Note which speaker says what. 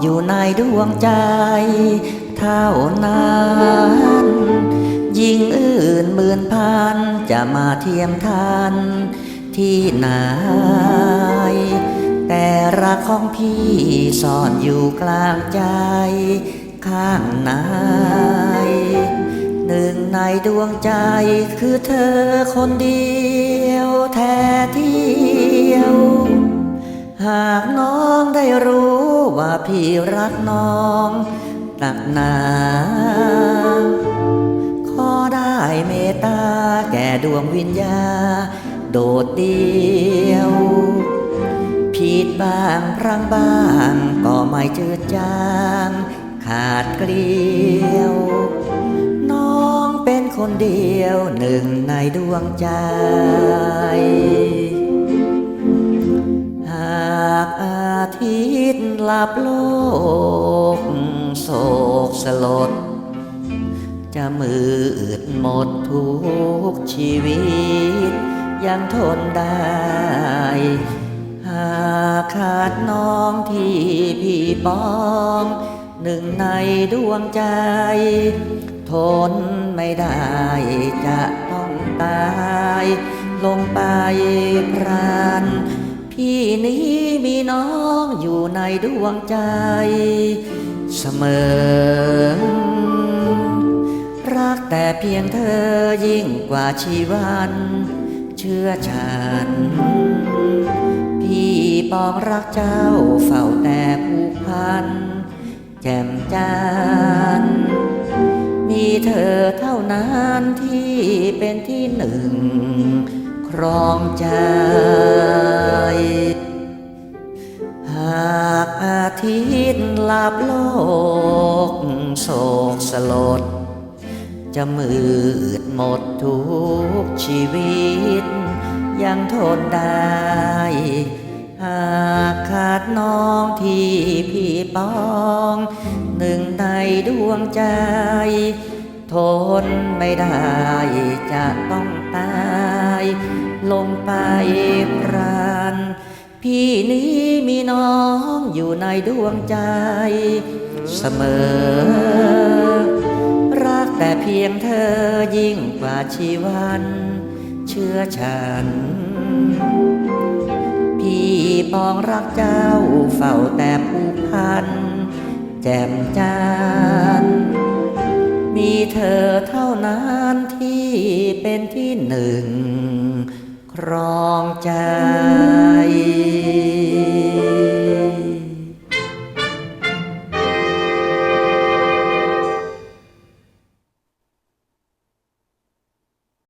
Speaker 1: อยู่ในดวงใจ เท่านั้นยิ่งอื่นหมื่นพันจะมาเทียมทันที่ไหนแต่รักของพี่ซ่อนอยู่กลางใจ ข้างในหนึ่งในดวงใจคือเธอคนเดียวแท้ที่ หากน้องได้รู้ว่าพี่รักน้องหนักหนาขอได้เมตตาแก่ดวงวิญญา โดดเดียว ผิดบ้างพลังบ้างก็ไม่จืดจางขาดเกลียว น้องเป็นคนเดียวหนึ่งในดวงใจ ตย์ลับโลกโศกสลด จะมืดหมดทุกชีวิต ยังทนได้ หากขาดน้องที่พี่ปอง หนึ่งในดวงใจ ทนไม่ได้จะต้องตาย ลงไปพราน พี่นี้มีน้องอยู่ในดวงใจ เสมอ รักแต่เพียงเธอยิ่งกว่าชีวัน เชื่อฉัน พี่ปองรักเจ้าเฝ้าแต่ผูกพัน แจ่มจันมีเธอเท่านั้นที่เป็นที่หนึ่ง ครองใจ หากอาทิตย์ลับโลกโศกสลด จะมืดหมดทุกชีวิต ยังทนได้ หากขาดน้องที่พี่ปอง หนึ่งในดวงใจทนไม่ได้จะต้องตาย ลงไปพราน พี่นี้มีน้องอยู่ในดวงใจ เสมอ รักแต่เพียงเธอยิ่งกว่าชีวัน เชื่อฉัน พี่ปองรักเจ้าเฝ้าแต่ผูกพัน แจ่มจันทร์มีเธอเท่านั้นที่เป็นที่หนึ่ง ครองใจ